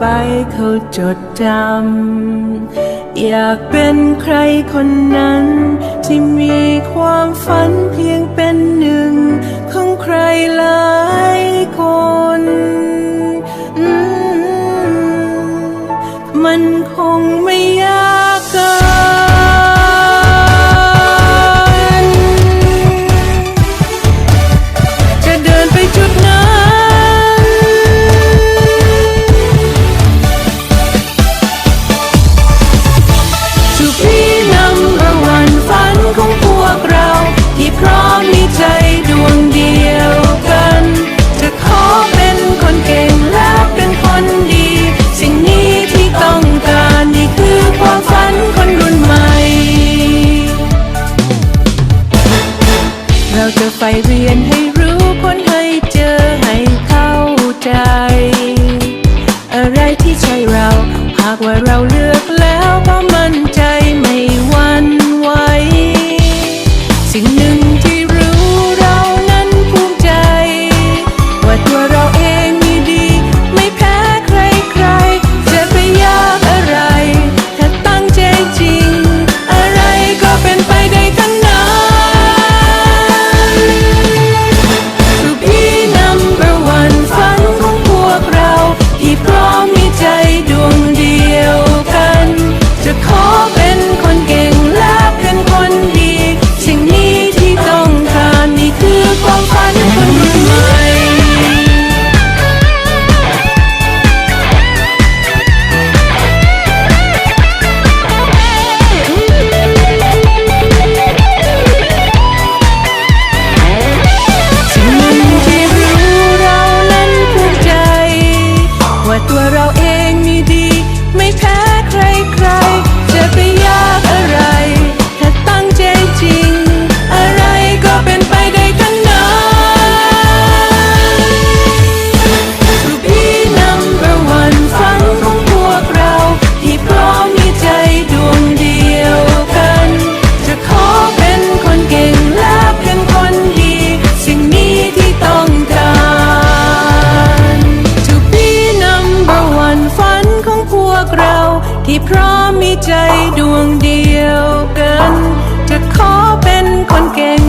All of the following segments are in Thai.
ไปเขาจดจำ อยากเป็นใครคนนั้น ที่มีความฝันเพียงเป็นหนึ่ง ของใครหลายคนมันคง ที่พร้อมมีใจดวงเดียวกัน จะขอเป็นคนเก่ง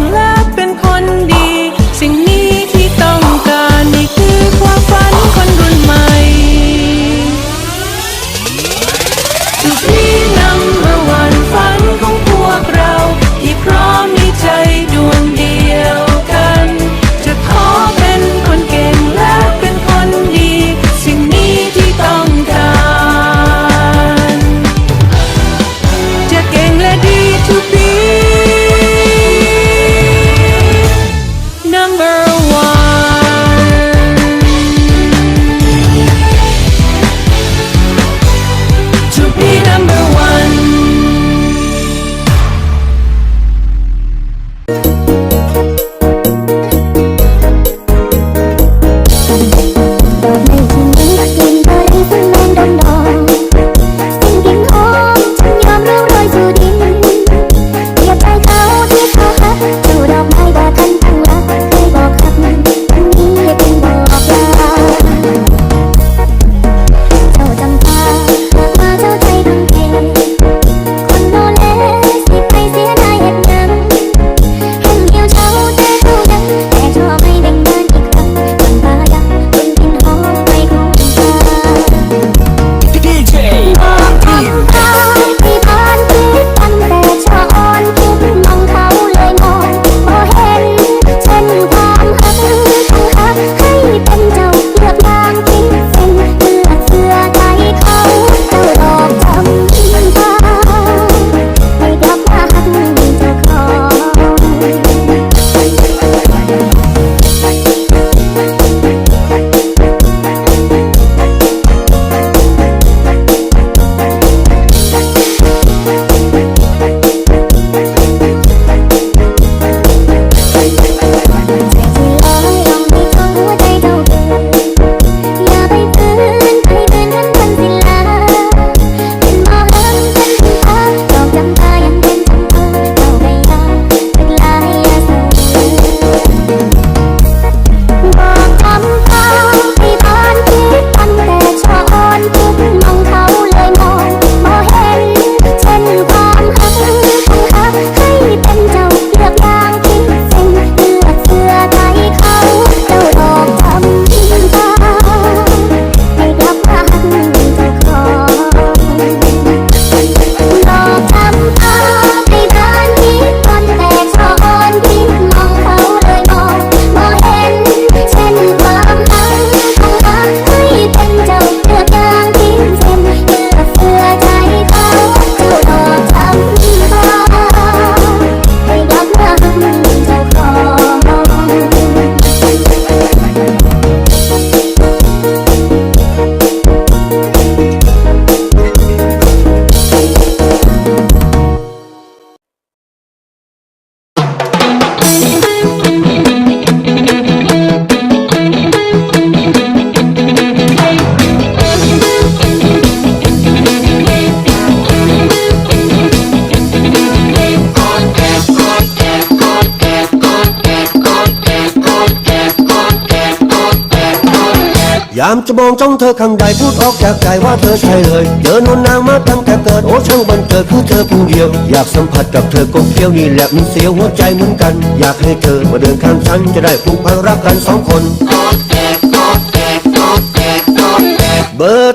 ยามจะมองจ้องเธอข้างใดพูดออกจากใจว่าเธอใช่เลยเจอนวนนางมาตั้งแต่เกิดโอ้ช่างบันเกิดคือเธอผู้เดียว อยากสัมผัสกับเธอก็เคี้ยวนี่แหละมันเสียวหัวใจเหมือนกัน อยากให้เธอมาเดินข้างฉันจะได้ผูกพันรักกันสองคน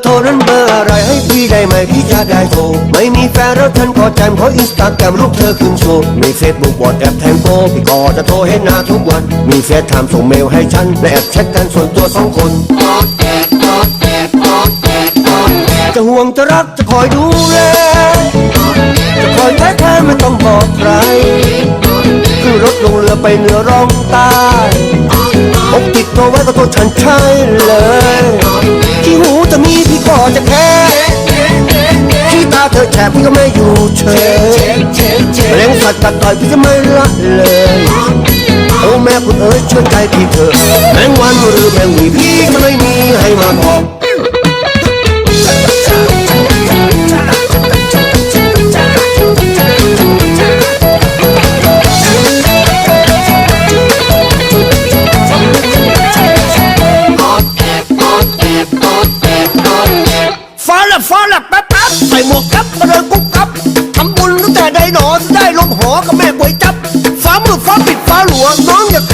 โทรนั้นเบอร์อะไรให้พี่ได้ไหมพี่จะได้โทรไม่มีแฟนแล้วฉันก็แจมขออินสตาแกรมรูปเธอขึ้นโชว์มีเฟซบุ๊กวอทแอปแทงโกพี่ก็จะโทรให้หน้าทุกวัน มีเฟซไทม์ส่งเมลให้ฉันและแอบแชทกันส่วนตัวสองคนจะห่วงจะรักจะคอยดูแลจะคอยแท้แท้ไม่ต้องบอกใครคือรถลงเรือไปเหนือร่องใต้อกติดตัวไว้ก็ตัวฉันใช่เลย ที่หูจะมีพี่ก็จะแค่ที่ตาเธอแฉะพี่ก็ไม่อยู่เฉยแมลงสัตว์ตัดต่อยพี่จะไม่ละเลยโอ้แม่คุณเอ๋ยช่วยใจพี่เถอะแมงวันหรือแมงวีพี่ก็ไม่มีให้มาบอ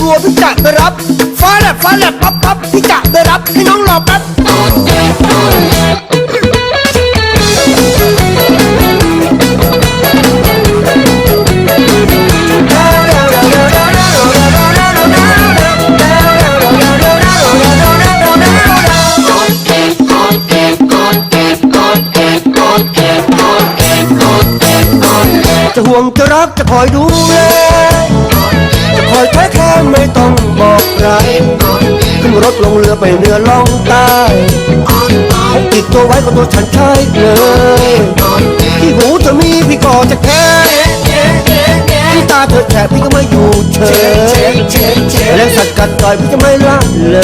ัวพี่จะไปรับฟ้าแลบฟ้าแลบปั๊บปั๊บพี่จะไปรับให้น้องรอแป๊บจะห่วงจะรักจะคอยดูแล คอยแท้แค่ไม่ต้องบอกใครขึ้นรถลงเรือไปเหนือล่องใต้พกติดตัวไว้ก็ตัวฉันใช่เลยที่หูจะมีพี่ก็จะแค่ที่ตาเธอแฉะพี่ก็ไม่อยู่เฉยและสัตว์กัดต่อยพี่จะไม่ละเล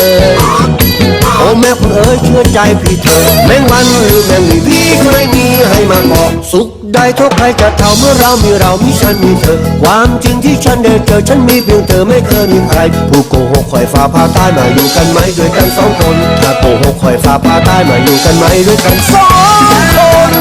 ย โอ้แม่คุณเอ๋ยเชื่อใจพี่เธอแมงวันหรือแมงวีพี่ก็ไม่มีให้มาบอกสุขได้ท่าใครจะเท่าเมื่อเรามีเรามีฉันมีเธอ ความจริงที่ฉันได้เจอฉันมีเพียงเธอไม่เคยมีใคร ผู้โกหกคอยฟ้าพาใต้มาอยู่กันไหมด้วยกันสองคนถ้าโกหกคอยฟ้าพาใต้มาอยู่กันไหมด้วยกันสองคน